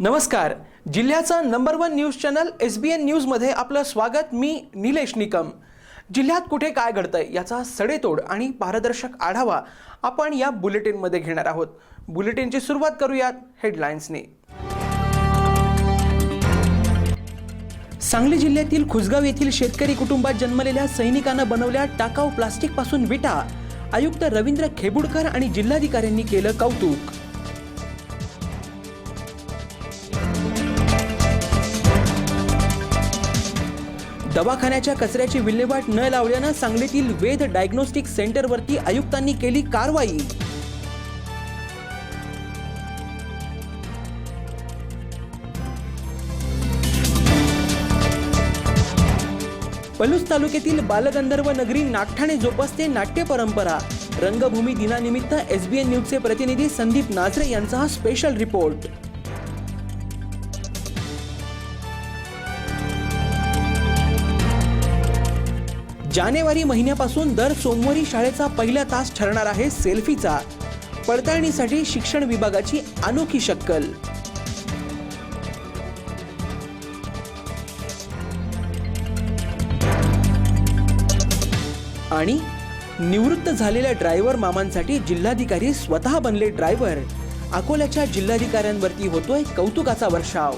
नमस्कार. जिल्ह्याचा number one news channel S B N न्यूजमध्ये आपलं स्वागत. मी निलेश निकम. जिल्ह्यात कुठे काय घडतंय याचा सडेतोड आणि पारदर्शक आढावा आपण या बुलेटिनमध्ये घेणार आहोत. बुलेटिनची सुरुवात करूयात हेडलाईन्सने सांगली जिल्ह्यातील खुसगाव येथील शेतकरी कुटुंबात जन्मलेल्या सैनिकानं बनवल्या टाकाऊ प्लास्टिकपासून विटा. आयुक्त रवींद्र खेबुडकर आणि जिल्हाधिकाऱ्यांनी केलं कौतुक. दवाखान्याच्या कचऱ्याची विल्हेवाट न लावल्यानं सांगलीतील वेद डायग्नोस्टिक सेंटरवरती आयुक्तांनी केली कारवाई. पलूस तालुक्यातील बालगंधर्व नगरी नागठाणे जोपासते नाट्य परंपरा. रंगभूमी दिनानिमित्त एसबीएन न्यूजचे प्रतिनिधी संदीप नाझरे यांचा हा स्पेशल रिपोर्ट जानेवारी महिन्यापासून दर सोमवारी शाळेचा पहिला तास ठरणार आहे सेल्फीचा. पडताळणीसाठी शिक्षण विभागाची अनोखी शक्कल. आणि निवृत्त झालेल्या ड्रायव्हर मामांसाठी जिल्हाधिकारी स्वतः बनले ड्रायव्हर. अकोल्याच्या जिल्हाधिकाऱ्यांवरती होतोय कौतुकाचा वर्षाव.